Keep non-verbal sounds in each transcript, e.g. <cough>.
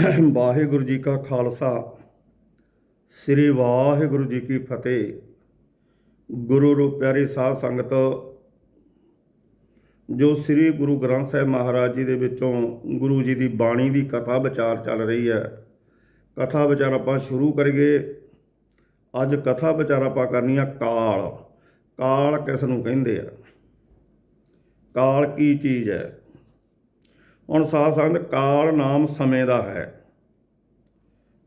<coughs> ਵਾਹਿਗੁਰੂ ਜੀ ਕਾ ਖਾਲਸਾ। ਸ੍ਰੀ ਵਾਹਿਗੁਰੂ ਜੀ ਕੀ ਫਤਿਹ। ਗੁਰੂ ਰੂਪ ਪਿਆਰੀ ਸਾਧ ਸੰਗਤ, ਜੋ ਸ੍ਰੀ ਗੁਰੂ ਗ੍ਰੰਥ ਸਾਹਿਬ ਮਹਾਰਾਜ ਜੀ ਦੇ ਵਿੱਚੋਂ ਗੁਰੂ ਜੀ ਦੀ ਬਾਣੀ ਦੀ ਕਥਾ ਵਿਚਾਰ ਚੱਲ ਰਹੀ ਹੈ। ਕਥਾ ਵਿਚਾਰ ਆਪਾਂ ਸ਼ੁਰੂ ਕਰੀਏ। ਅੱਜ ਕਥਾ ਵਿਚਾਰ ਆਪਾਂ ਕਰਨੀ ਆ ਕਾਲ। ਕਾਲ ਕਿਸ ਨੂੰ ਕਹਿੰਦੇ ਆ? ਕਾਲ ਕੀ ਚੀਜ਼ ਹੈ? ਹੁਣ ਸਾਧ ਸੰਗਤ ਕਾਲ ਨਾਮ ਸਮੇਂ ਦਾ ਹੈ।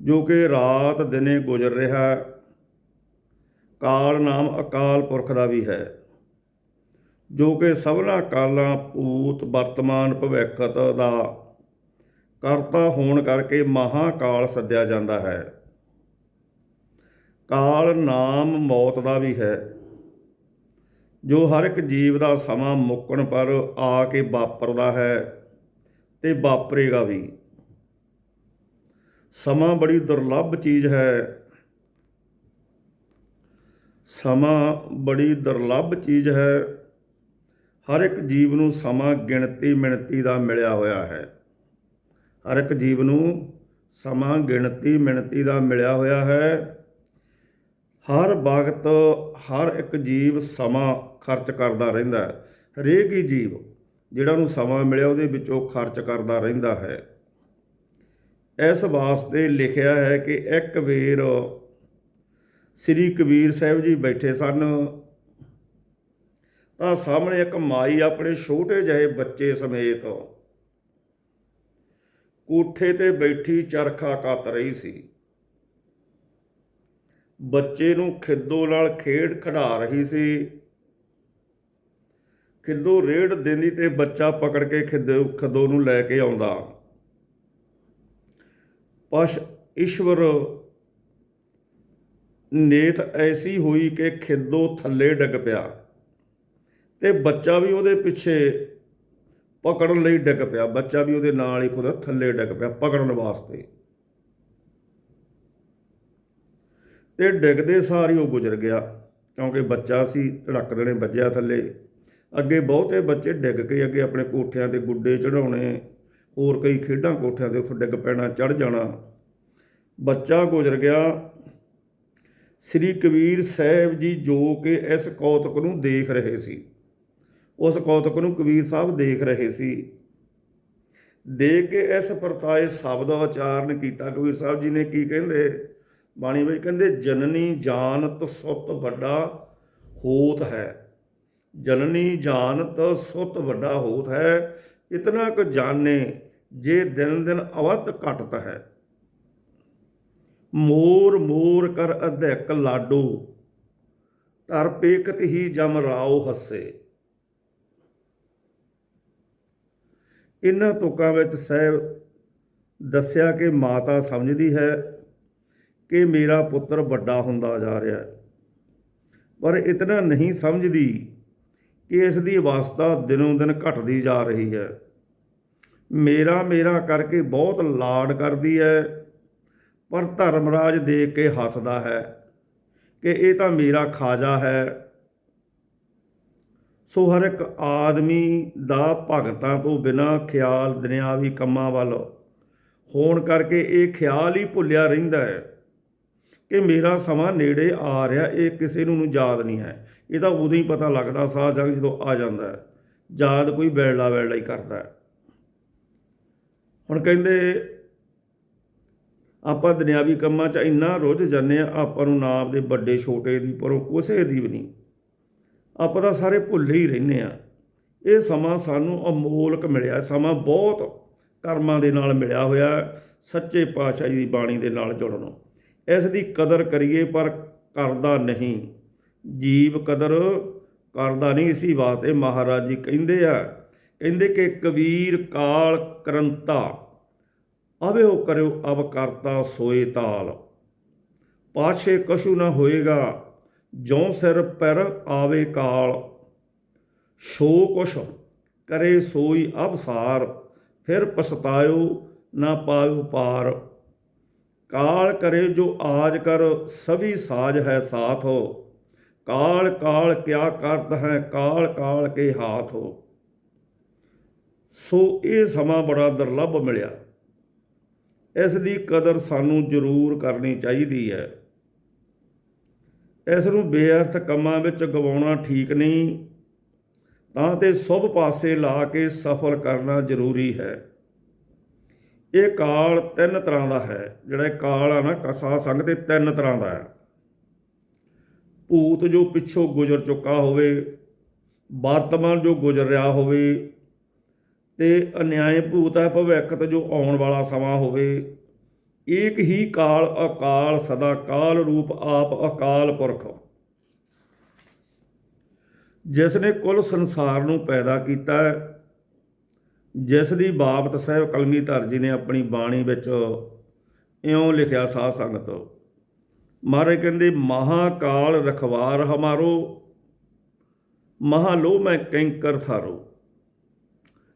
ਜੋ ਕਿ ਰਾਤ ਦਿਨੇ ਗੁਜ਼ਰ ਰਿਹਾ ਹੈ। ਕਾਲ ਨਾਮ ਅਕਾਲ ਪੁਰਖ ਦਾ ਵੀ ਹੈ। ਜੋ ਕਿ ਸਭਨਾ ਕਾਲਾਂ ਭੂਤ ਵਰਤਮਾਨ ਭਵਿੱਖਤ ਦਾ ਕਰਤਾ ਹੋਣ ਕਰਕੇ ਮਹਾਕਾਲ ਸੱਦਿਆ ਜਾਂਦਾ ਹੈ। ਕਾਲ ਨਾਮ ਮੌਤ ਦਾ ਵੀ ਹੈ। ਜੋ ਹਰ ਇੱਕ ਜੀਵ ਦਾ ਸਮਾਂ ਮੁੱਕਣ ਪਰ ਆ ਕੇ ਵਾਪਰਦਾ ਹੈ ਤੇ ਵਾਪਰੇਗਾ ਵੀ। ਸਮਾਂ ਬੜੀ ਦੁਰਲੱਭ ਚੀਜ਼ ਹੈ। ਸਮਾਂ ਬੜੀ ਦੁਰਲੱਭ ਚੀਜ਼ ਹੈ। ਹਰ ਇੱਕ ਜੀਵ ਨੂੰ ਸਮਾਂ ਗਿਣਤੀ ਮਿਣਤੀ ਦਾ ਮਿਲਿਆ ਹੋਇਆ ਹੈ। ਹਰ ਇੱਕ ਜੀਵ ਨੂੰ ਸਮਾਂ ਗਿਣਤੀ ਮਿਣਤੀ ਦਾ ਮਿਲਿਆ ਹੋਇਆ ਹੈ। ਹਰ ਵਕਤ ਹਰ ਇੱਕ ਜੀਵ ਸਮਾਂ ਖਰਚ ਕਰਦਾ ਰਹਿੰਦਾ ਹੈ। ਹਰੇਕ ਹੀ ਜੀਵ ਜਿਹੜਾ ਉਹਨੂੰ ਸਮਾਂ ਮਿਲਿਆ ਉਹਦੇ ਵਿੱਚੋਂ ਖਰਚ ਕਰਦਾ ਰਹਿੰਦਾ ਹੈ। ਇਸ ਵਾਸਤੇ ਲਿਖਿਆ ਹੈ ਕਿ ਇੱਕ ਵੇਰ ਸ੍ਰੀ ਕਬੀਰ ਸਾਹਿਬ ਜੀ ਬੈਠੇ ਸਨ। ਤਾਂ ਸਾਹਮਣੇ ਇੱਕ ਮਾਈ ਆਪਣੇ ਛੋਟੇ ਜਿਹੇ ਬੱਚੇ ਸਮੇਤ ਕੋਠੇ ਤੇ ਬੈਠੀ ਚਰਖਾ ਕੱਤ ਰਹੀ ਸੀ। ਬੱਚੇ ਨੂੰ ਖਿੱਦੋ ਨਾਲ ਖੇਡ ਖਿਡਾ ਰਹੀ ਸੀ। ਖਿੱਦੋ ਰੇੜ ਦਿੰਦੀ ਤੇ ਬੱਚਾ ਪਕੜ ਕੇ ਖਿੱਦੋ ਖਿੱਦੋ ਨੂੰ ਲੈ ਕੇ ਆਉਂਦਾ। ਪਸ਼ ਈਸ਼ਵਰ ਨੇਤ ਐਸੀ ਹੋਈ ਕਿ ਖਿੱਦੋ ਥੱਲੇ ਡਿੱਗ ਪਿਆ ਤੇ ਬੱਚਾ ਵੀ ਉਹਦੇ ਪਿੱਛੇ ਪਕੜਨ ਲਈ ਡਿੱਗ ਪਿਆ। ਬੱਚਾ ਵੀ ਉਹਦੇ ਨਾਲ ਹੀ ਖੁਦ ਥੱਲੇ ਡਿੱਗ ਪਿਆ ਪਕੜਨ ਵਾਸਤੇ। ਤੇ ਡਿੱਗਦੇ ਸਾਰ ਹੀ ਉਹ ਗੁਜ਼ਰ ਗਿਆ, ਕਿਉਂਕਿ ਬੱਚਾ ਸੀ, ਧੜਕ ਦੇਣੇ ਵੱਜਿਆ ਥੱਲੇ। ਅੱਗੇ ਬਹੁਤੇ ਬੱਚੇ ਡਿੱਗ ਕੇ ਅੱਗੇ ਆਪਣੇ ਕੋਠਿਆਂ ਤੇ ਗੁੱਡੇ ਚੜਾਉਣੇ ਹੋਰ ਕਈ ਖੇਡਾਂ ਕੋਠਿਆਂ ਤੇ ਉੱਥੋਂ ਡਿੱਗ ਪੈਣਾ ਚੜ ਜਾਣਾ। ਬੱਚਾ ਗੁਜ਼ਰ ਗਿਆ। ਸ੍ਰੀ ਕਬੀਰ ਸਾਹਿਬ ਜੀ ਜੋ ਕਿ ਇਸ ਕੌਤਕ ਨੂੰ ਦੇਖ ਰਹੇ ਸੀ, ਉਸ ਕੌਤਕ ਨੂੰ ਕਬੀਰ ਸਾਹਿਬ ਦੇਖ ਰਹੇ ਸੀ। ਦੇਖ ਕੇ ਇਸ ਪਰਤਾਏ ਸ਼ਬਦ ਉਚਾਰਨ ਕੀਤਾ। ਕਬੀਰ ਸਾਹਿਬ ਜੀ ਨੇ ਕੀ ਕਹਿੰਦੇ? ਬਾਣੀ ਵਿੱਚ ਕਹਿੰਦੇ, ਜਨਨੀ ਜਾਣਤ ਸੁਤ ਵੱਡਾ ਹੋਤ ਹੈ। ਜਨਨੀ ਜਾਣਤ ਸੁਤ ਵੱਡਾ ਹੋਤ ਹੈ। ਇਤਨਾ ਕੁ ਜਾਣੇ ਜੇ ਦਿਨ ਦਿਨ ਅਵਤ ਘਟਤ ਹੈ। ਮੋਰ ਮੋਰ ਕਰ ਅਧਿਕ ਲਾਡੋ ਤਰ ਪੇਕਤ ਹੀ ਜਮ ਰਾਓ ਹੱਸੇ। ਇਹਨਾਂ ਤੁਕਾਂ ਵਿੱਚ ਸਹਿਬ ਦੱਸਿਆ ਕਿ ਮਾਤਾ ਸਮਝਦੀ ਹੈ ਕਿ ਮੇਰਾ ਪੁੱਤਰ ਵੱਡਾ ਹੁੰਦਾ ਜਾ ਰਿਹਾ ਹੈ। ਪਰ ਇਤਨਾ ਨਹੀਂ ਸਮਝਦੀ ਕਿ ਇਸ ਦੀ ਅਵਸਥਾ ਦਿਨੋਂ ਦਿਨ ਘਟਦੀ ਜਾ ਰਹੀ ਹੈ। ਮੇਰਾ ਮੇਰਾ ਕਰਕੇ ਬਹੁਤ ਲਾਡ ਕਰਦੀ ਹੈ, ਪਰ ਧਰਮਰਾਜ ਦੇਖ ਕੇ ਹੱਸਦਾ ਹੈ ਕਿ ਇਹ ਤਾਂ ਮੇਰਾ ਖਾਜਾ ਹੈ। ਸੋ ਹਰ ਇੱਕ ਆਦਮੀ ਦਾ ਭਗਤਾਂ ਤੋਂ ਬਿਨਾ ਖਿਆਲ ਦੁਨਿਆਵੀ ਕੰਮਾਂ ਵੱਲ ਹੋਣ ਕਰਕੇ ਇਹ ਖਿਆਲ ਹੀ ਭੁੱਲਿਆ ਰਹਿੰਦਾ ਹੈ। ਕਿ ਮੇਰਾ ਸਮਾਂ ਨੇੜੇ ਆ ਰਿਹਾ, ਇਹ ਕਿਸੇ ਨੂੰ ਯਾਦ ਨਹੀਂ ਹੈ। ਇਹ ਤਾਂ ਉਦੋਂ ਹੀ ਪਤਾ ਲੱਗਦਾ, ਸਾਹ ਜੰਗ ਜਦੋਂ ਆ ਜਾਂਦਾ ਹੈ। ਯਾਦ ਕੋਈ ਬੈਲਾ ਬੈਲਾ ਹੀ ਕਰਦਾ ਹੈ। ਹੁਣ ਕਹਿੰਦੇ, ਆਪਾਂ ਦੁਨਿਆਵੀ ਕੰਮਾਂ 'ਚ ਇੰਨਾ ਰੁੱਝ ਜਾਂਦੇ ਆ ਆਪਾਂ ਨੂੰ ਨਾ ਆਪਦੇ ਵੱਡੇ ਛੋਟੇ ਦੀ, ਪਰੋਂ ਕਿਸੇ ਦੀ ਵੀ ਨਹੀਂ। ਆਪਾਂ ਤਾਂ ਸਾਰੇ ਭੁੱਲ ਹੀ ਰਹਿੰਦੇ ਆ ਇਹ ਸਮਾਂ ਸਾਨੂੰ ਅਮੋਲਕ ਮਿਲਿਆ, ਸਮਾਂ ਬਹੁਤ ਕਰਮਾਂ ਦੇ ਨਾਲ ਮਿਲਿਆ ਹੋਇਆ ਸੱਚੇ ਪਾਤਸ਼ਾਹ ਜੀ ਦੀ ਬਾਣੀ ਦੇ ਨਾਲ ਜੁੜਨੋਂ ਇਸ ਦੀ ਕਦਰ ਕਰੀਏ ਪਰ ਕਰਦਾ ਨਹੀਂ। ਜੀਵ ਕਦਰ ਕਰਦਾ ਨਹੀਂ ਇਸੀ ਵਾਸਤੇ ਮਹਾਰਾਜ ਜੀ ਕਹਿੰਦੇ ਆ, ਕਹਿੰਦੇ ਕਿ ਕਬੀਰ ਕਾਲ ਕਰੰਤਾ ਆਵੇ ਉਹ ਕਰਿਓ ਅਬ ਕਰਤਾ ਸੋਏ ਤਾਲ। ਪਾਛੇ ਕਸ਼ੂ ਨਾ ਹੋਏਗਾ ਜੋਂ ਸਿਰ ਪਰ ਆਵੇ ਕਾਲ। ਸ਼ੋ ਕੁਛ ਕਰੇ ਸੋਈ ਅਵਸਾਰ ਫਿਰ ਪਛਤਾਇਓ ਨਾ ਪਾਇਓ ਪਾਰ। ਕਾਲ ਕਰੇ ਜੋ ਆਜ ਕਰ, ਸਭੀ ਸਾਜ ਹੈ ਸਾਥ ਹੋ। ਕਾਲ ਕਾਲ ਕਿਆ ਕਰਤ ਹੈ, ਕਾਲ ਕਾਲ ਕੇ ਹਾਥ ਹੋ। ਸੋ ਇਹ ਸਮਾਂ ਬੜਾ ਦੁਰਲੱਭ ਮਿਲਿਆ। ਇਸ ਦੀ ਕਦਰ ਸਾਨੂੰ ਜ਼ਰੂਰ ਕਰਨੀ ਚਾਹੀਦੀ ਹੈ। ਇਸ ਨੂੰ ਬੇਅਰਥ ਕੰਮਾਂ ਵਿੱਚ ਗਵਾਉਣਾ ਠੀਕ ਨਹੀਂ, ਤਾਂ ਤੇ ਸੁਭ ਪਾਸੇ ਲਾ ਕੇ ਸਫਲ ਕਰਨਾ ਜ਼ਰੂਰੀ ਹੈ। ਇਹ ਕਾਲ ਤਿੰਨ ਤਰ੍ਹਾਂ ਦਾ ਹੈ। ਜਿਹੜਾ ਇਹ ਕਾਲ ਆ ਨਾ ਕਸਾ ਸੰਗ ਤੇ ਤਿੰਨ ਤਰ੍ਹਾਂ ਦਾ ਹੈ। ਭੂਤ ਜੋ ਪਿੱਛੋਂ ਗੁਜ਼ਰ ਚੁੱਕਾ ਹੋਵੇ, ਵਰਤਮਾਨ ਜੋ ਗੁਜ਼ਰ ਰਿਹਾ ਹੋਵੇ, ਤੇ ਅਨਿਆਏ ਭੂਤ ਹੈ, ਭਵਿੱਖਤ ਜੋ ਆਉਣ ਵਾਲਾ ਸਮਾਂ ਹੋਵੇ, ਏਕ ਹੀ ਕਾਲ ਅਕਾਲ ਸਦਾ ਕਾਲ ਰੂਪ ਆਪ ਅਕਾਲ ਪੁਰਖ। ਜਿਸ ਨੇ ਕੁੱਲ ਸੰਸਾਰ ਨੂੰ ਪੈਦਾ ਕੀਤਾ ਹੈ ਜਿਸ ਦੀ ਬਾਬਤ ਸਾਹਿਬ ਕਲਮੀਧਰ ਜੀ ਨੇ ਆਪਣੀ ਬਾਣੀ ਵਿੱਚ ਇਉਂ ਲਿਖਿਆ ਸਾਧ ਸੰਗਤ ਮਹਾਰਾਜ ਕਹਿੰਦੇ, ਮਹਾਕਾਲ ਰਖਵਾਰ ਹਮਾਰੋ ਮਹਾ ਲੋ ਮੈਂ ਕੈਂਕਰ ਥਾਰੋ।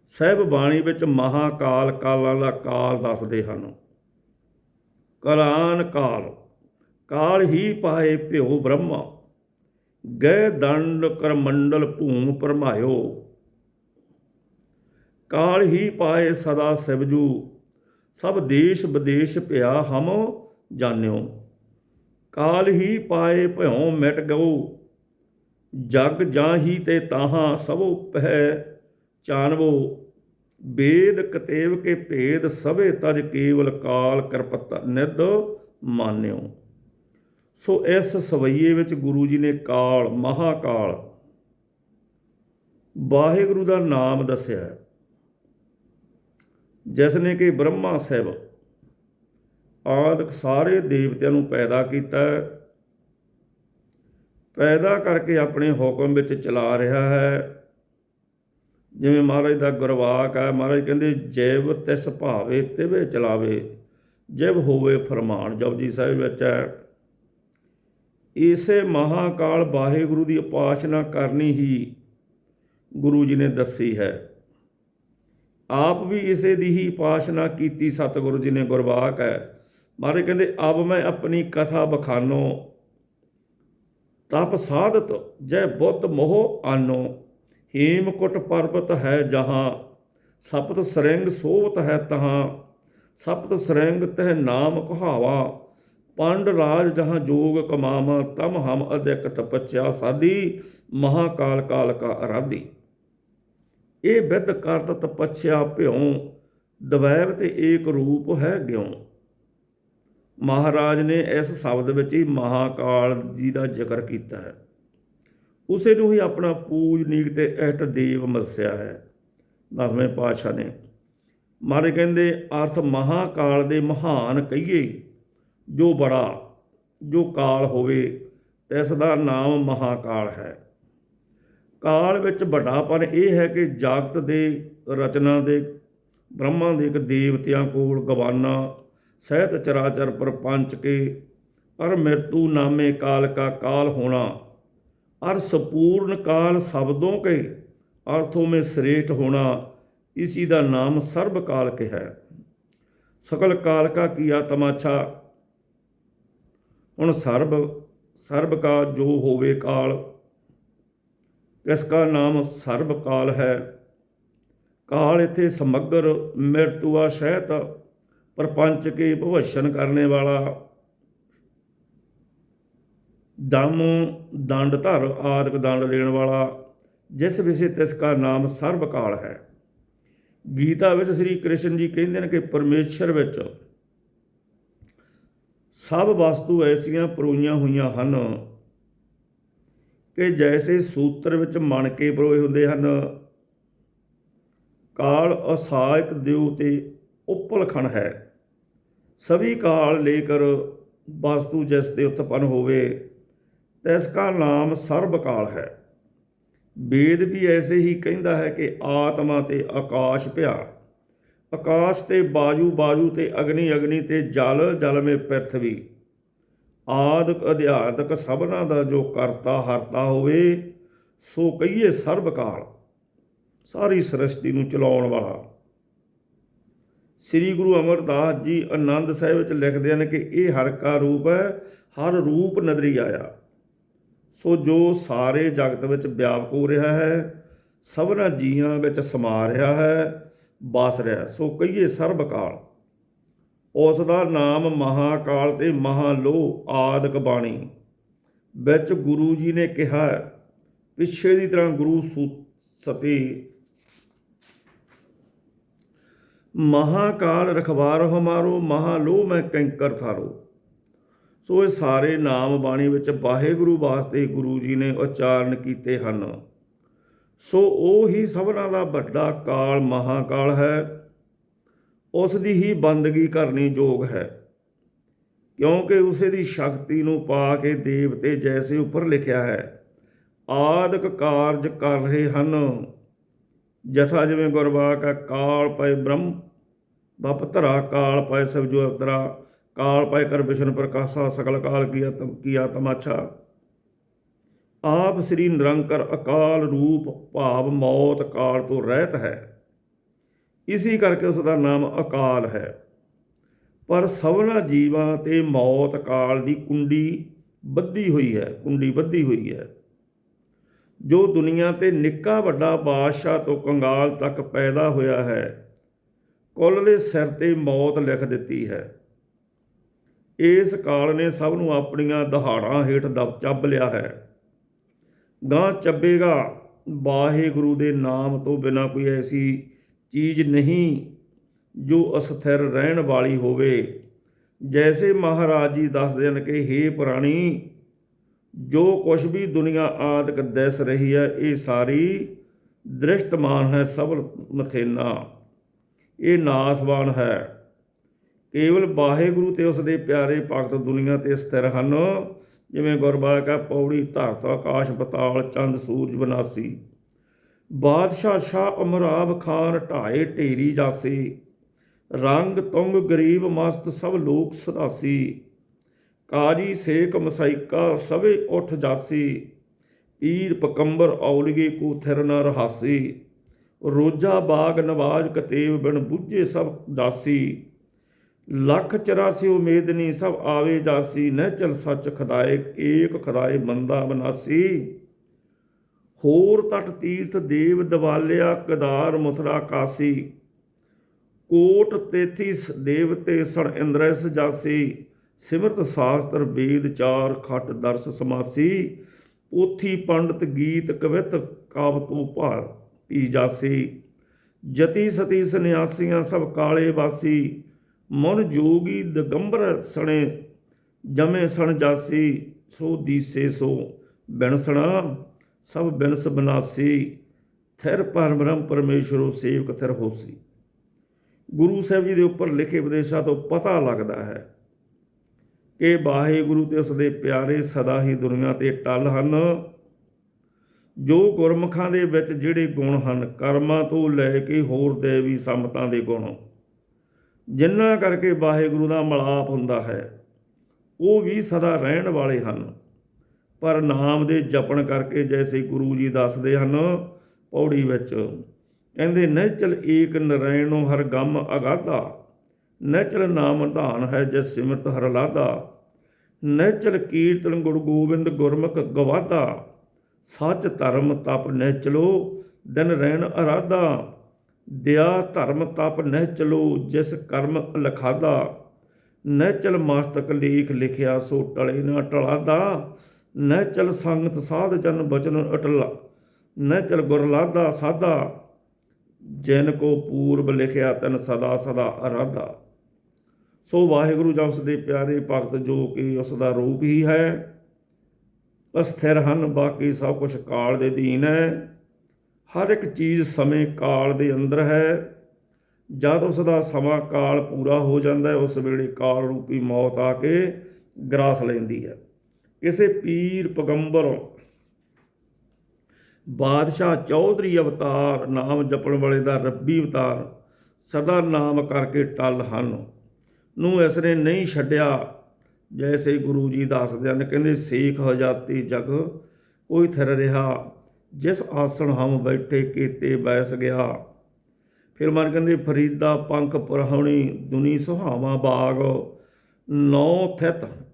ਸਾਹਿਬ ਬਾਣੀ ਵਿੱਚ ਮਹਾਕਾਲ ਕਾਲਾਂ ਦਾ ਕਾਲ ਦੱਸਦੇ ਹਨ। ਕਲਾਨ ਕਾਲ ਕਾਲ ਹੀ ਪਾਏ ਭਿਓ ਬ੍ਰਹਮਾ ਗਏ ਦੰਡ ਕਰਮੰਡਲ ਭੂਮ ਪਰਮਾਇਓ ਕਾਲ ਹੀ ਪਾਏ ਸਦਾ ਸਿਵਜੂ, ਸਭ ਦੇਸ਼ ਵਿਦੇਸ਼ ਭਿਆ ਹਮ ਜਾਣਿਓ। ਕਾਲ ਹੀ ਪਾਏ ਭਿਉ ਮਿਟ ਗਉ ਜਗ ਜਾਹੀ ਤੇ ਤਾਹਾਂ ਸਭੋ ਪਹਿ ਚਾਨਵੋ। ਵੇਦ ਕਤੇਵ ਕੇ ਭੇਦ ਸਭੇ ਤਜ ਕੇਵਲ ਕਾਲ ਕਰਪਤ ਨਿਦ ਮਾਨਿਓ। ਸੋ ਇਸ ਸਵਈਏ ਵਿੱਚ ਗੁਰੂ ਜੀ ਨੇ ਕਾਲ, ਮਹਾਕਾਲ, ਵਾਹਿਗੁਰੂ ਦਾ ਨਾਮ ਦੱਸਿਆ। ਜਿਸ ਨੇ ਕਿ ਬ੍ਰਹਮਾ ਸਾਹਿਬ ਆਦਿਕ ਸਾਰੇ ਦੇਵਤਿਆਂ ਨੂੰ ਪੈਦਾ ਕੀਤਾ ਪੈਦਾ ਕਰਕੇ ਆਪਣੇ ਹੁਕਮ ਵਿੱਚ ਚਲਾ ਰਿਹਾ ਹੈ। ਜਿਵੇਂ ਮਹਾਰਾਜ ਦਾ ਗੁਰਵਾਕ ਹੈ, ਮਹਾਰਾਜ ਕਹਿੰਦੇ, ਜੈਵ ਤਿਸ ਭਾਵੇ, ਤਿਵੇ ਚਲਾਵੇ, ਜਿਵ ਹੋਵੇ ਫਰਮਾਨ। ਜਪਜੀ ਸਾਹਿਬ ਵਿੱਚ ਹੈ। ਇਸੇ ਮਹਾਕਾਲ ਵਾਹਿਗੁਰੂ ਦੀ ਉਪਾਸਨਾ ਕਰਨੀ ਹੀ ਗੁਰੂ ਜੀ ਨੇ ਦੱਸੀ ਹੈ। ਆਪ ਵੀ ਇਸੇ ਦੀ ਹੀ ਉਪਾਸਨਾ ਕੀਤੀ ਸਤਿਗੁਰੂ ਜੀ ਨੇ ਗੁਰਬਾਕ ਹੈ। ਮਾਰੇ ਕਹਿੰਦੇ, ਅਬ ਮੈਂ ਆਪਣੀ ਕਥਾ ਬਖਾਨੋ, ਤਪ ਸਾਧਤ ਜੈ ਬੁੱਧ ਮੋਹ ਆਨੋ ਹੇਮਕੁਟ ਪਰਬਤ ਹੈ ਜਹਾਂ, ਸਪਤ ਸਰੰਗ ਸੋਵਤ ਹੈ ਤਹਾਂ, ਸਪਤ ਸਰੰਗ ਤਹ ਨਾਮ ਕਹਾਵਾ, ਪੰਡ ਰਾਜ ਜਹਾਂ ਜੋਗ ਕਮਾਵਾ, ਤਮ ਹਮ ਅਧਿਕ ਤਪੱਚਿਆ ਸਾਦੀ ਮਹਾਕਾਲ ਕਾਲ ਕਾ ਅਰਾਧੀ। ਇਹ ਵਿਦ ਕਰਤ ਤਪੱਛਿਆ ਭਿਉ ਦਵੈਵ ਤੇ ਏਕ ਰੂਪ ਹੈ ਗਿਉ। ਮਹਾਰਾਜ ਨੇ ਇਸ ਸ਼ਬਦ ਵਿੱਚ ਹੀ ਮਹਾਕਾਲ ਜੀ ਦਾ ਜ਼ਿਕਰ ਕੀਤਾ ਹੈ। ਉਸੇ ਨੂੰ ਹੀ ਆਪਣਾ ਪੂਜਨੀਕ ਤੇ ਇਸ਼ਟ ਦੇਵ ਮਸਿਆ ਹੈ। ਦਸਵੇਂ ਪਾਤਸ਼ਾਹ ਨੇ, ਮਾਰੇ ਕਹਿੰਦੇ, ਅਰਥ ਮਹਾਕਾਲ ਦੇ ਮਹਾਨ ਕਹੀਏ, ਜੋ ਬੜਾ, ਜੋ ਕਾਲ ਹੋਵੇ ਇਸ ਦਾ ਨਾਮ ਮਹਾਕਾਲ ਹੈ। ਕਾਲ ਵਿੱਚ ਵੱਡਾਪਨ ਇਹ ਹੈ ਕਿ ਜਾਗਤ ਦੇ ਰਚਨਾ ਦੇ, ਬ੍ਰਹਮਾ ਦੇ ਇੱਕ ਦੇਵਤਿਆਂ ਕੋਲ ਗਵਾਨਾ, ਸਹਿਤ ਚਰਾਚਰ ਪਰ ਪੰਚ ਕੇ ਅਰ ਮਿਰਤੂ ਨਾਮੇ ਕਾਲ ਕਾ ਕਾਲ ਹੋਣਾ, ਅਰ ਸਪੂਰਨ ਕਾਲ ਸ਼ਬਦੋਂ ਕੇ, ਅਰਥੋਂ ਮੇ ਸ੍ਰੇਸ਼ਟ ਹੋਣਾ इसी ਦਾ ਨਾਮ ਸਰਬ ਕਾਲ ਕੇ ਹੈ। ਸਕਲ ਕਾਲ ਕਾ ਕੀਆ ਤਮਾਛਾ, ਹੁਣ ਸਰਬ ਸਰਬ ਕਾ ਜੋ ਹੋਵੇ ਕਾਲ ਇਸ ਕਾ ਨਾਮ ਸਰਬ ਕਾਲ ਹੈ। ਕਾਲ ਇਥੇ ਸਮਗਰ, ਮਿਰਤੂਆ, ਸਹਿਤ, ਪ੍ਰਪੰਚ ਕੇ ਭਵਸ਼ਨ ਕਰਨੇ ਵਾਲਾ। ਦਮ, ਦੰਡ, ਧਰ, ਆਦਿਕ ਦੰਡ ਦੇਣ ਵਾਲਾ, ਜਿਸ ਵਿਸੇ ਤਿਸ ਕਾ ਨਾਮ ਸਰਬ ਕਾਲ ਹੈ। ਗੀਤਾ ਵਿੱਚ ਸ੍ਰੀ ਕ੍ਰਿਸ਼ਨ ਜੀ ਕਹਿੰਦੇ ਨੇ ਕਿ ਪਰਮੇਸ਼ਰ ਵਿੱਚ ਸਭ ਵਸਤੂ ਐਸੀਆਂ ਪਰੋਈਆਂ ਹੋਈਆਂ ਹਨ ਕਿ ਜੈਸੇ ਸੂਤਰ ਵਿੱਚ ਮਣ ਕੇ ਪਰੋਏ ਹੁੰਦੇ ਹਨ, ਕਾਲ ਅਸਾਇਕ ਦਿਉ ਤੇ ਉਪਲਖਣ ਹੈ। ਸਭੀ ਕਾਲ ਲੇਕਰ ਵਸਤੂ ਜਿਸ ਦੇ ਉਤਪਨ ਹੋਵੇ, ਤਿਸ ਕਾ ਨਾਮ ਸਰਬ ਕਾਲ ਹੈ। ਵੇਦ ਵੀ ਐਸੇ ਹੀ ਕਹਿੰਦਾ ਹੈ ਕਿ ਆਤਮਾ ਤੇ ਆਕਾਸ਼ ਭਿਆ ਆਕਾਸ਼ ਤੇ ਬਾਜੂ ਬਾਜੂ ਤੇ ਅਗਨੀ ਅਗਨੀ ਤੇ ਜਲ ਜਲ ਮੇ ਪ੍ਰithvi ਆਦਿਕ ਅਧਿਆਤਕ ਸਭਨਾ ਦਾ ਜੋ ਕਰਤਾ ਹਰਤਾ ਹੋਵੇ, ਸੋ ਕਹੀਏ ਸਰਬ ਕਾਲ ਸਾਰੀ ਸ੍ਰਿਸ਼ਟੀ ਨੂੰ ਚਲਾਉਣ ਵਾਲਾ। ਸ੍ਰੀ ਗੁਰੂ ਅਮਰਦਾਸ ਜੀ ਆਨੰਦ ਸਾਹਿਬ ਵਿੱਚ ਲਿਖਦੇ ਹਨ ਕਿ ਇਹ ਹਰ ਕਾ ਰੂਪ ਹੈ, ਹਰ ਰੂਪ ਨਦਰੀ ਆਇਆ। ਸੋ ਜੋ ਸਾਰੇ ਜਗਤ ਵਿੱਚ ਵਿਆਪਕ ਹੋ ਰਿਹਾ ਹੈ, ਸਭਨਾ ਜੀਆਂ ਵਿੱਚ ਸਮਾ ਰਿਹਾ ਹੈ, ਬਾਸ ਰਿਹਾ। ਸੋ ਕਹੀਏ ਸਰਬ ਕਾਲ ਉਸ ਦਾ ਨਾਮ ਮਹਾਕਾਲ ਤੇ ਮਹਾਲੋ ਆਦਿਕ ਬਾਣੀ। ਵਿੱਚ ਗੁਰੂ ਜੀ ਨੇ ਕਿਹਾ ਪਿੱਛੇ ਦੀ ਤਰ੍ਹਾਂ ਗੁਰੂ ਸੂ- ਸਤੀ। ਮਹਾਕਾਲ ਰਖਵਾਰ ਹਮਾਰੋ ਮਹਾਲੋ ਮੈਂ ਕੰਕਰ ਥਾਰੋ। ਸੋ ਇਹ ਸਾਰੇ ਨਾਮ ਬਾਣੀ ਵਿੱਚ ਵਾਹਿਗੁਰੂ ਵਾਸਤੇ ਗੁਰੂ ਜੀ ਨੇ ਉਚਾਰਨ ਕੀਤੇ ਹਨ। ਸੋ ਉਹ ਹੀ ਸਭਨਾਂ ਦਾ ਵੱਡਾ ਕਾਲ ਮਹਾਕਾਲ ਹੈ। ਉਸ ਦੀ ਹੀ ਬੰਦਗੀ ਕਰਨੀ ਯੋਗ ਹੈ। ਕਿਉਂਕਿ ਉਸੇ ਦੀ ਸ਼ਕਤੀ ਨੂੰ ਪਾ ਕੇ ਦੇਵਤੇ ਜੈਸੇ ਉੱਪਰ ਲਿਖਿਆ ਹੈ, ਆਦਿਕ ਕਾਰਜ ਕਰ ਰਹੇ ਹਨ। ਜਥਾ ਜਿਵੇਂ ਗੁਰਬਾਕ ਹੈ, ਕਾਲ ਪਏ ਬ੍ਰਹਮ, ਬਪ ਧਰਾ, ਕਾਲ ਪਏ ਸਭ ਜੋ ਅਵਤਰਾ, ਕਾਲ ਪਏ ਕਰ ਵਿਸ਼ਨ ਪ੍ਰਕਾਸ਼ਾ ਸਕਲ ਕਾਲ ਕੀਆ ਤਮ ਕੀਆ ਤਮਾਛਾ ਆਪ ਸ੍ਰੀ ਨਿਰੰਕਰ ਅਕਾਲ ਰੂਪ ਭਾਵ ਮੌਤ ਕਾਲ ਤੋਂ ਰਹਿਤ ਹੈ। ਇਸੀ ਕਰਕੇ ਉਸ ਦਾ ਨਾਮ ਅਕਾਲ ਹੈ। ਪਰ ਸਭਨਾ ਜੀਵਾਂ ਤੇ ਮੌਤ ਕਾਲ ਦੀ ਕੁੰਡੀ ਬੱਧੀ ਹੋਈ ਹੈ, ਕੁੰਡੀ ਬੱਧੀ ਹੋਈ ਹੈ। ਜੋ ਦੁਨੀਆ ਤੇ ਨਿੱਕਾ ਵੱਡਾ ਬਾਦਸ਼ਾਹ ਤੋਂ ਕੰਗਾਲ ਤੱਕ ਪੈਦਾ ਹੋਇਆ ਹੈ, ਕੁੱਲ ਦੇ ਸਿਰ ਤੇ ਮੌਤ ਲਿਖ ਦਿੱਤੀ ਹੈ। ਇਸ ਕਾਲ ਨੇ ਸਭ ਨੂੰ ਆਪਣੀਆਂ ਦਹਾੜਾਂ ਹੇਠ ਦਬ ਚੱਬ ਲਿਆ ਹੈ। ਗਾਂ ਚੱਬੇਗਾ ਵਾਹਿਗੁਰੂ ਦੇ ਨਾਮ ਤੋਂ ਬਿਨਾ ਕੋਈ ਐਸੀ ਚੀਜ਼ ਨਹੀਂ ਜੋ ਅਸਥਿਰ ਰਹਿਣ ਵਾਲੀ ਹੋਵੇ। ਜੈਸੇ ਮਹਾਰਾਜ ਜੀ ਦੱਸਦੇ ਹਨ ਕਿ हे ਪ੍ਰਾਣੀ, ਜੋ ਕੁਛ ਵੀ ਦੁਨੀਆ ਆਦਿਕ ਦਿਸ ਰਹੀ ਹੈ, ਇਹ ਸਾਰੀ ਦ੍ਰਿਸ਼ਟਮਾਨ ਹੈ ਸਬਲ ਮਥੇਨਾ ਇਹ ਨਾਸਵਾਨ ਹੈ। ਕੇਵਲ ਵਾਹਿਗੁਰੂ ਤੇ ਉਸ ਦੇ ਪਿਆਰੇ ਭਗਤ ਦੁਨੀਆ ਤੇ ਸਥਿਰ ਹਨ। ਜਿਵੇਂ ਗੁਰਬਾਣੀ ਹੈ ਪੌੜੀ, ਧਰਤ, ਆਕਾਸ਼ ਪਤਾਲ ਚੰਦ, ਸੂਰਜ, ਬਨਾਸੀ। ਬਾਦਸ਼ਾਹ ਸ਼ਾਹ ਅਮਰਾਬ ਖਾਨ ਢਾਏ ਢੇਰੀ ਜਾਸੀ, ਰੰਗ ਤੁੰਗ ਗਰੀਬ ਮਸਤ ਸਭ ਲੋਕ ਸਦਾਸੀ, ਕਾਜੀ ਸੇਕ ਮਸਾਈਕਾ ਸਵੇ ਉਠ ਜਾਸੀ, ਪੀਰ ਪਕੰਬਰ ਔਲਗੇ ਕੋ ਥਿਰ ਨ ਰਹਾਸੀ, ਰੋਜਾ ਬਾਗ ਨਵਾਜ ਕਤੇਵ ਬਿਨ ਬੁੱਝੇ ਸਭ ਦਾਸੀ, ਲੱਖ 84 ਉਮੇਦਨੀ ਸਭ ਆਵੇ ਜਾਸੀ, ਨਹਿ ਚਲ ਸੱਚ ਖਦਾਏ ਏਕ ਖਦਾਏ ਮੰਦਾ ਬਨਾਸੀ ਹੋਰ ਤਟ ਤੀਰਥ ਦੇਵ ਦਿਵਾਲਿਆ ਕਦਾਰ ਮਥੁਰਾ ਕਾਸੀ। ਕੋਟ ਤੇਤੀ ਦੇਵਤੇ ਸਣ ਇੰਦਰਸ ਸਜਾਸੀ ਸਿਮਰਤ ਸ਼ਾਸਤਰ ਵੇਦ ਚਾਰ ਖਟ ਦਰਸ ਸਮਾਸੀ। ਪੋਥੀ ਪੰਡਤ ਗੀਤ ਕਵਿਤ ਕਾਵਤੂ ਭਾਰ ਪੀ ਜਾਸੀ। ਜਤੀ ਸਤੀ ਸੰਨਿਆਸੀਆਂ ਸਭ ਕਾਲੇ ਵਾਸੀ। ਮਨ ਜੋਗੀ ਦਗੰਬਰ ਸਣੇ ਜਮੇ ਸਣ ਜਾਸੀ। ਸੋ ਦੀਸੇ ਸੋ ਬਿਨਸਣਾ ਸਭ ਬਿਨਸ ਬਨਾਸੀ ਥਿਰ ਪਰ ਬ੍ਰਹਮ ਪਰਮੇਸ਼ਰੋ ਸੇਵਕ ਥਿਰ ਹੋਸੀ। ਗੁਰੂ ਸਾਹਿਬ ਜੀ ਦੇ ਉੱਪਰ ਲਿਖੇ ਉਪਦੇਸ਼ਾਂ ਤੋਂ ਪਤਾ ਲੱਗਦਾ ਹੈ ਕਿ ਵਾਹਿਗੁਰੂ ਤੇ ਉਸ ਦੇ ਪਿਆਰੇ ਸਦਾ ਹੀ ਦੁਨੀਆ ਤੇ ਟਲ ਹਨ। ਜੋ ਗੁਰਮੁਖਾਂ ਦੇ ਵਿੱਚ ਜਿਹੜੇ ਗੁਣ ਹਨ, ਕਰਮਾਂ ਤੋਂ ਲੈ ਕੇ ਹੋਰ ਦੇਵੀ ਸੰਮਤਾਂ ਦੇ ਗੁਣ ਜਿਨ੍ਹਾਂ ਕਰਕੇ ਵਾਹਿਗੁਰੂ ਦਾ ਮਲਾਪ ਹੁੰਦਾ ਹੈ, ਉਹ ਵੀ ਸਦਾ ਰਹਿਣ ਵਾਲੇ ਹਨ। ਪਰ ਨਾਮ ਦੇ ਜਪਣ ਕਰਕੇ ਜੈਸੇ ਗੁਰੂ ਜੀ ਦੱਸਦੇ ਹਨ ਪੌੜੀ ਵਿੱਚ, ਕਹਿੰਦੇ, ਨਿਚਲ ਏਕ ਨਰੈਣੋ ਹਰ ਗਮ ਅਗਾਧਾ, ਨਿਚਲ ਨਾਮ ਧਾਨ ਹੈ ਜਿਸ ਸਿਮਰਤ ਹਰ ਲਾਦਾ ਨਿਚਲ ਕੀਰਤਨ ਗੁਰ ਗੋਬਿੰਦ ਗੁਰਮੁਖ ਗਵਾਦਾ ਸੱਚ ਧਰਮ ਤਪ ਨਿਚਲੋ ਦਿਨ ਰਹਿਣ ਅਰਾਧਾ, ਦਿਆ ਧਰਮ ਤਪ ਨਿਚਲੋ ਜਿਸ ਕਰਮ ਲਖਾਦਾ ਨਿਚਲ ਮਸਤਕ ਲੇਖ ਲਿਖਿਆ ਸੋ ਟਲੇ ਨਾ ਟਲਾਦਾ ਨਹਿ ਨਿਚਲ ਸੰਗਤ ਸਾਧ ਜਨ ਬਚਨ ਅਟਲਾ ਨਿਚਲ ਗੁਰ ਲਾਦਾ ਸਾਦਾ ਜਿਨ ਕੋ ਪੂਰਬ ਲਿਖਿਆ ਤਨ ਸਦਾ ਸਦਾ ਅਰਾਧਾ। ਸੋ ਵਾਹਿਗੁਰੂ ਜੀ ਉਸ ਦੇ ਪਿਆਰੇ ਭਗਤ ਜੋ ਕਿ ਉਸ ਦਾ ਰੂਪ ਹੀ ਹੈ, ਅਸਥਿਰ ਹਨ ਬਾਕੀ ਸਭ ਕੁਝ ਕਾਲ ਦੇ ਅਧੀਨ ਹੈ। ਹਰ ਇੱਕ ਚੀਜ਼ ਸਮੇਂ ਕਾਲ ਦੇ ਅੰਦਰ ਹੈ। ਜਦ ਉਸ ਦਾ ਸਮਾਂ ਕਾਲ ਪੂਰਾ ਹੋ ਜਾਂਦਾ ਹੈ, ਉਸ ਵੇਲੇ ਕਾਲ ਰੂਪੀ ਮੌਤ ਆ ਕੇ ਗਰਾਸ ਲੈਂਦੀ ਹੈ। ਕਿਸੇ ਪੀਰ ਪਗੰਬਰ ਬਾਦਸ਼ਾਹ ਚੌਧਰੀ ਅਵਤਾਰ, ਨਾਮ ਜਪਣ ਵਾਲੇ ਦਾ ਰੱਬੀ ਅਵਤਾਰ, ਸਦਾ ਨਾਮ ਕਰਕੇ ਟਲ ਹਨ। ਨੂੰ ਇਸ ਨੇ ਨਹੀਂ ਛੱਡਿਆ। ਜੈਸੇ ਗੁਰੂ ਜੀ ਦੱਸਦੇ ਹਨ, ਕਹਿੰਦੇ, ਸੇਖ ਹਜਾਤੀ ਜਗ ਕੋਈ ਥਿਰ ਰਿਹਾ। ਜਿਸ ਆਸਣ ਹਮ ਬੈਠੇ ਕੀਤੇ ਬੈਸ ਗਿਆ। ਫਿਰ ਮਨ ਕਹਿੰਦੇ, ਫਰੀਦਾ ਪੰਖ ਪਰਹਣੀ ਦੁਨੀ ਸੁਹਾਵਾ ਬਾਗ। ਨੌ ਥਿਤ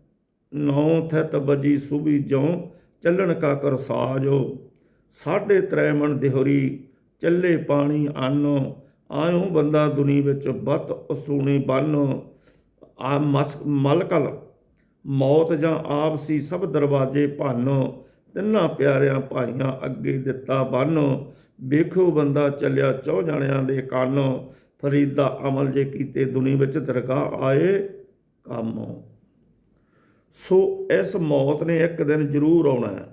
ਨੌ ਥਿਤ ਬਜੀ ਸੁਬੀ ਜਉ ਚੱਲਣ ਕਾ ਕਰ ਸਾਜੋ। ਸਾਢੇ ਤ੍ਰੈ ਮਣ ਦਿਹਰੀ, ਚੱਲੇ ਪਾਣੀ ਆਨੋ। ਆਇਓ ਬੰਦਾ ਦੁਨੀ ਵਿੱਚ ਬਤ ਅਸੂਣੀ ਬੰਨ। ਆ ਮਲਕਲ ਮੌਤ ਜਾਂ ਆਪਸੀ ਸਭ ਦਰਵਾਜੇ ਭੰਨ। ਤਿੰਨਾਂ ਪਿਆਰਿਆਂ ਭਾਈਆਂ ਅੱਗੇ ਦਿੱਤਾ ਬੰਨ। ਵੇਖੋ ਬੰਦਾ ਚੱਲਿਆ ਚੌ ਜਾਣਿਆਂ ਦੇ ਕੰਨ। ਫਰੀਦਾ ਅਮਲ ਜੇ ਕੀਤੇ ਦੁਨੀ ਵਿੱਚ ਦਰਗਾਹ ਆਏ ਕੰਮ। ਸੋ ਇਸ ਮੌਤ ਨੇ ਇੱਕ ਦਿਨ ਜ਼ਰੂਰ ਆਉਣਾ ਹੈ,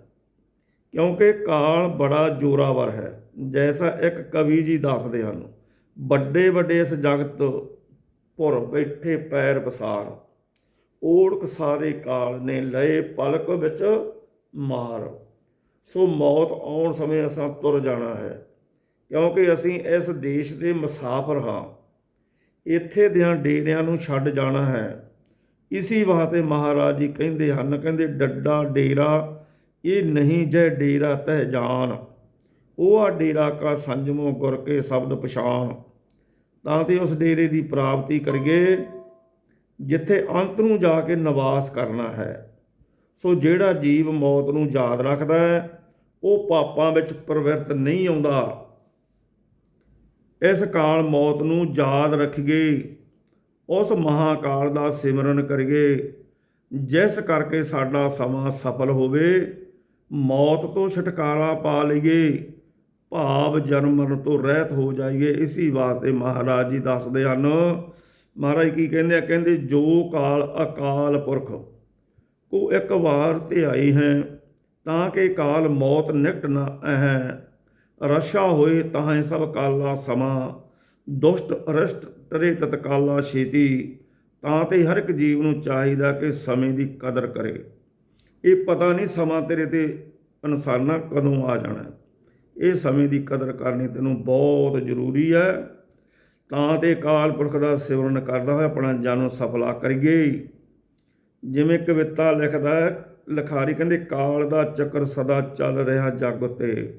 ਕਿਉਂਕਿ ਕਾਲ ਬੜਾ ਜ਼ੋਰਾਵਰ ਹੈ। ਜੈਸਾ ਇੱਕ ਕਵੀ ਜੀ ਦੱਸਦੇ ਹਨ, ਵੱਡੇ ਵੱਡੇ ਇਸ ਜਗਤ ਭੁਰ ਬੈਠੇ ਪੈਰ ਪਸਾਰ ਓੜਕ ਸਾਰੇ ਕਾਲ ਨੇ ਲਏ ਪਲਕ ਵਿੱਚ ਮਾਰ। ਸੋ ਮੌਤ ਆਉਣ ਸਮੇਂ ਅਸਾਂ ਤੁਰ ਜਾਣਾ ਹੈ, ਕਿਉਂਕਿ ਅਸੀਂ ਇਸ ਦੇਸ਼ ਦੇ ਮੁਸਾਫਰ ਹਾਂ। ਇੱਥੇ ਦਿਆਂ ਡੇਰਿਆਂ ਨੂੰ ਛੱਡ ਜਾਣਾ ਹੈ ਇਸੀ ਵਾਸਤੇ ਮਹਾਰਾਜ ਜੀ ਕਹਿੰਦੇ ਹਨ, ਕਹਿੰਦੇ ਡੱਡਾ ਡੇਰਾ, ਇਹ ਨਹੀਂ ਜੈ ਡੇਰਾ ਤਹਿ ਜਾਨ। ਉਹ ਆ ਡੇਰਾ ਕਾ ਸੰਜਮੋ ਗੁਰ ਕੇ ਸ਼ਬਦ ਪਛਾਣ ਤਾਂ ਤੇ ਉਸ ਡੇਰੇ ਦੀ ਪ੍ਰਾਪਤੀ ਕਰੀਏ, ਜਿੱਥੇ ਅੰਤ ਨੂੰ ਜਾ ਕੇ ਨਿਵਾਸ ਕਰਨਾ ਹੈ। ਸੋ ਜਿਹੜਾ ਜੀਵ ਮੌਤ ਨੂੰ ਯਾਦ ਰੱਖਦਾ ਹੈ, ਉਹ ਪਾਪਾਂ ਵਿੱਚ ਪ੍ਰਵਿਰਤ ਨਹੀਂ ਆਉਂਦਾ। ਇਸ ਕਾਲ ਮੌਤ ਨੂੰ ਯਾਦ ਰੱਖੀਏ। ਉਸ ਮਹਾਕਾਲ ਦਾ ਸਿਮਰਨ ਕਰੀਏ, ਜਿਸ ਕਰਕੇ ਸਾਡਾ ਸਮਾਂ ਸਫਲ ਹੋਵੇ, ਮੌਤ ਤੋਂ ਛੁਟਕਾਰਾ ਪਾ ਲਈਏ, ਭਾਵ ਜਨਮ ਮਰਨ ਤੋਂ ਰਹਿਤ ਹੋ ਜਾਈਏ, ਇਸੀ ਵਾਸਤੇ ਮਹਾਰਾਜ ਜੀ ਦੱਸਦੇ ਹਨ, ਮਹਾਰਾਜ ਕੀ ਕਹਿੰਦੇ ਆ? ਕਹਿੰਦੇ, ਜੋ ਕਾਲ ਅਕਾਲ ਪੁਰਖ, ਕੋ ਇੱਕ ਵਾਰ 'ਤੇ ਆਈ ਹੈ, ਤਾਂ ਕਿ ਕਾਲ ਮੌਤ ਨਿਕਟ ਨਾ ਹੈ ਰਸ਼ਾ ਹੋਏ, ਤਾਂ ਸਭ ਕਾਲਾ ਸਮਾਂ ਦੁਸ਼ਟ, ਅਰਸ਼ਟ ਤਰੇ ਤਤਕਾਲਾ ਛੇਤੀ, ਤਾਂ ਤੇ ਹਰ ਇੱਕ ਜੀਵ ਨੂੰ ਚਾਹੀਦਾ ਕਿ ਸਮੇਂ ਦੀ ਕਦਰ ਕਰੇ। ਇਹ ਪਤਾ ਨਹੀਂ ਸਮਾਂ ਤੇਰੇ ਤੇ ਇਨਸਾਨਾ ਕਦੋਂ ਆ ਜਾਣਾ। ਇਹ ਸਮੇਂ ਦੀ ਕਦਰ ਕਰਨੀ ਤੈਨੂੰ ਬਹੁਤ ਜ਼ਰੂਰੀ ਹੈ। ਤਾਂ ਤੇ ਕਾਲ ਪੁਰਖ ਦਾ ਸਿਮਰਨ ਕਰਦਾ ਹੋਇਆ ਆਪਣਾ ਜਨਮ ਸਫਲਾ ਕਰੀਏ। ਜਿਵੇਂ ਕਵਿਤਾ ਲਿਖਦਾ ਹੈ, ਲਖਾਰੀ ਕਹਿੰਦੇ, ਕਾਲ ਦਾ ਚੱਕਰ ਸਦਾ ਚੱਲ ਰਿਹਾ ਜਗ ਤੇ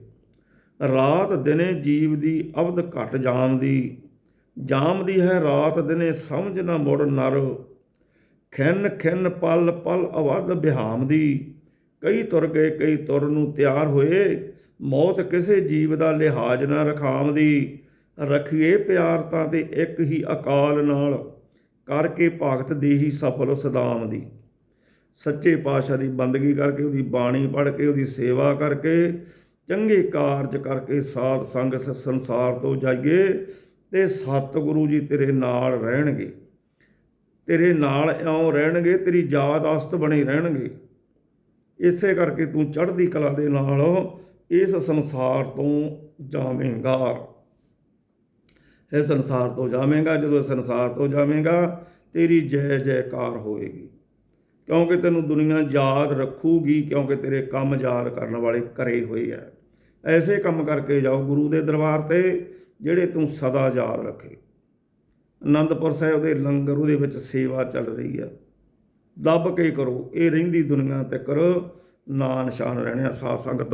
ਰਾਤ ਦਿਨੇ ਜੀਵ ਦੀ ਅਵਧ ਘਟ ਜਾਮਦੀ ਜਾਮਦੀ ਹੈ ਰਾਤ ਦਿਨੇ ਸਮਝ ਨਾ ਮੁੜ ਨਰ। ਖਿੰਨ ਖਿੰਨ ਪਲ ਪਲ ਅਵਧ ਬਿਹਾਮਦੀ ਕਈ ਤੁਰ ਗਏ, ਕਈ ਤੁਰ ਨੂੰ ਤਿਆਰ ਹੋਏ। ਮੌਤ ਕਿਸੇ ਜੀਵ ਦਾ ਲਿਹਾਜ਼ ਨਾ ਰਖਾਮ ਦੀ ਰਖੀਏ ਪਿਆਰ ਤਾਂ ਤੇ ਇੱਕ ਹੀ ਅਕਾਲ ਨਾਲ। ਕਰਕੇ ਭਗਤ ਦੀ ਹੀ ਸਫਲ ਸਦਾਮ ਦੀ ਸੱਚੇ ਪਾਤਸ਼ਾਹ ਦੀ ਬੰਦਗੀ ਕਰਕੇ, ਉਹਦੀ ਬਾਣੀ ਪੜ੍ਹ ਕੇ, ਉਹਦੀ ਸੇਵਾ ਕਰਕੇ ਚੰਗੇ ਕਾਰਜ ਕਰਕੇ ਸਾਧ ਸੰਗ ਸੰਸਾਰ ਤੋਂ ਜਾਈਏ ਤੇ ਸਤਿਗੁਰੂ ਜੀ ਤੇਰੇ ਨਾਲ ਰਹਿਣਗੇ। ਤੇਰੇ ਨਾਲ ਇਉਂ ਰਹਿਣਗੇ, ਤੇਰੀ ਯਾਦ ਆਸਤ ਬਣੇ ਰਹਿਣਗੇ। ਇਸੇ ਕਰਕੇ ਤੂੰ ਚੜ੍ਹਦੀ ਕਲਾ ਦੇ ਨਾਲ ਇਸ ਸੰਸਾਰ ਤੋਂ ਜਾਵੇਂਗਾ। ਇਹ ਸੰਸਾਰ ਤੋਂ ਜਾਵੇਂਗਾ, ਜਦੋਂ ਇਸ ਸੰਸਾਰ ਤੋਂ ਜਾਵੇਂਗਾ, ਤੇਰੀ ਜੈ ਜੈਕਾਰ ਹੋਵੇਗੀ ਕਿਉਂਕਿ ਤੈਨੂੰ ਦੁਨੀਆ ਯਾਦ ਰੱਖੂਗੀ, ਕਿਉਂਕਿ ਤੇਰੇ ਕੰਮ ਯਾਦ ਕਰਨ ਵਾਲੇ ਕਰੇ ਹੋਏ ਆ। ਐਸੇ ਕੰਮ ਕਰਕੇ ਜਾਓ ਗੁਰੂ ਦੇ ਦਰਬਾਰ ਤੇ, ਜਿਹੜੇ ਤੂੰ ਸਦਾ ਯਾਦ ਰੱਖੇ। ਅਨੰਦਪੁਰ ਸਾਹਿਬ ਦੇ ਲੰਗਰ ਉਹਦੇ ਵਿੱਚ ਸੇਵਾ ਚੱਲ ਰਹੀ ਆ। ਦੱਬ ਕੇ ਕਰੋ, ਇਹ ਰਹਿੰਦੀ ਦੁਨੀਆ ਤੇ ਕਰੋ ਨਾ ਨਿਸ਼ਾਨ ਰਹਿਣੇ ਸਾਧ ਸੰਗਤ।